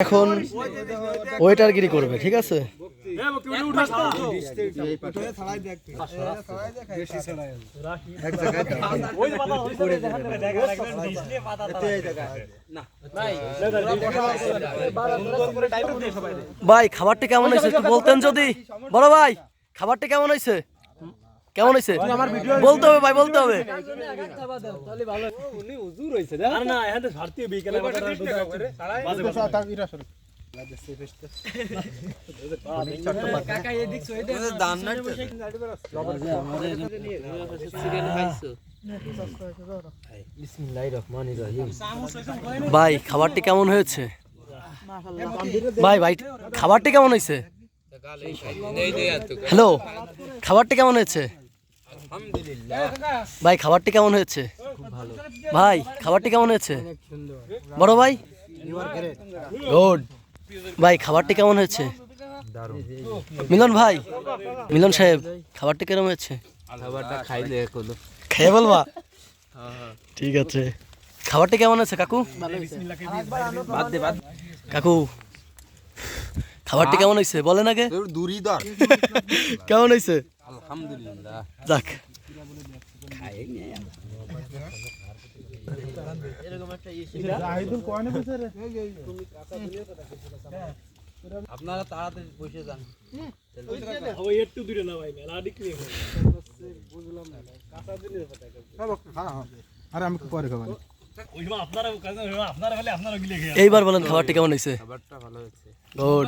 এখন ওয়েটারগিরি করবে, ঠিক আছে? ভাই, খাবারটা কেমন হয়েছে বলতেন যদি। বড় ভাই, খাবারটা কেমন হয়েছে? কেমন হয়েছে? বলতে হবে ভাই বলতে হবে। ভাই খাবারটি কেমন হয়েছে? ভাই ভাই খাবারটি কেমন হয়েছে? হ্যালো খাবারটি কেমন হয়েছে? ভাই খাবারটি কেমন হয়েছে? ভাই খাবারটি কেমন হয়েছে? বড় ভাই? গুড ভাই খাবারটি কেমন হয়েছে? মিলন ভাই মিলন সাহেব খাবারটি কেমন হয়েছে? খাবারটা খাইলে খেয়ে বলবা? ঠিক আছে। খাবারটি কেমন আছে কাকু? বাদ দে বাদ কাকু খাবারটি কেমন হয়েছে? বলেন আগে। দূরই দর কেমন হয়েছে? আলহামদুলিল্লাহ। যাক। আপনারা তাড়াতাড়ি বসে যান। আরে আমি পরে খাবার এইবার বলেন খাবারটি কেমন হয়েছে? খাবারটা ভালো হয়েছে। গুড